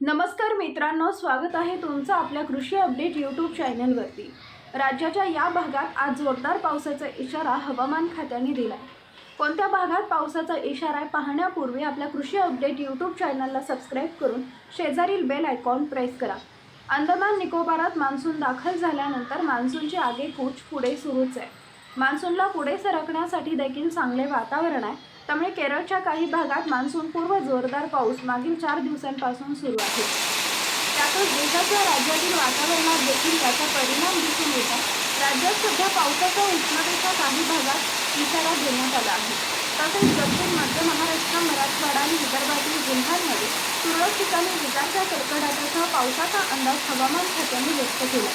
नमस्कार मित्रांनो स्वागत आहे तुमचं आपल्या कृषी अपडेट यूट्यूब चॅनलवरती राज्याच्या या भागात आज जोरदार पावसाचा इशारा हवामान खात्याने दिला कोणत्या भागात पावसाचा इशारा आहे पाहण्यापूर्वी आपल्या कृषी अपडेट यूट्यूब चॅनलला सबस्क्राईब करून शेजारील बेल आयकॉन प्रेस करा. अंदमान निकोबारात मान्सून दाखल झाल्यानंतर मान्सूनची आगेकूच पुढे सुरूच आहे. मान्सूनला पुढे सरकण्यासाठी देखील चांगले वातावरण आहे. त्यामुळे केरळच्या काही भागात मान्सून पूर्व जोरदार पाऊस मागील चार दिवसांपासून सुरू आहे. त्यातच देशाच्या राज्यातील वातावरणात देखील त्याचा परिणाम दिसून येत आहे. राज्यात सध्या पावसाच्या उष्णतेच्या काही भागात इशारा देण्यात आला आहे. तसेच दक्षिण मध्य महाराष्ट्र मराठवाडा आणि विदर्भातील जिल्ह्यांमध्ये तुरळक ठिकाणी विजांच्या कडकडाटासह पावसाचा अंदाज हवामान खात्याने व्यक्त केला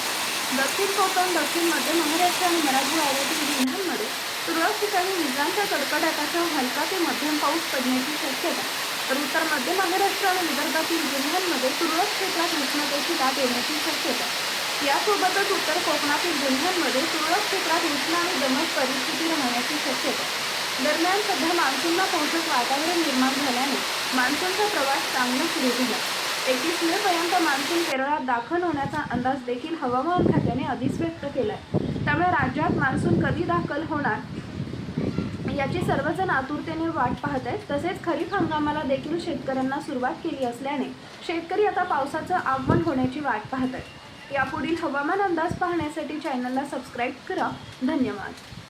दक्षिण कोकण दक्षिण मध्य महाराष्ट्र आणि मराठवाड्यातील तुरळक ठिकाणी विजांच्या कडकडाटासह हलका ते मध्यम पाऊस पडण्याची शक्यता. तर उत्तर मध्य महाराष्ट्र आणि विदर्भातील जिल्ह्यांमध्ये तुरळक क्षेत्रात उष्णतेची लाट येण्याची शक्यता. यासोबतच उत्तर कोकणातील जिल्ह्यांमध्ये तुरळक क्षेत्रात उष्ण आणि दमट परिस्थिती राहण्याची शक्यता. दरम्यान सध्या मान्सूनला पोषक वातावरण निर्माण झाल्याने मान्सूनचा प्रवास चांगला सुरू झाला. एकवीस मे पर्यंत मान्सून केरळात दाखल होण्याचा अंदाज देखील हवामान खात्याने आधीच व्यक्त आहे त्यामुळे राज्यात मान्सून कधी दाखल होणार? याची सर्वजण आतुरतेने वाट पाहत आहेत. तसेच खरीप हंगामाला देखील शेतकऱ्यांना सुरुवात केली असल्याने शेतकरी आता पावसाचं आगमन होण्याची वाट पाहत आहेत. यापुढील हवामान अंदाज पाहण्यासाठी चॅनलला सबस्क्राईब करा. धन्यवाद.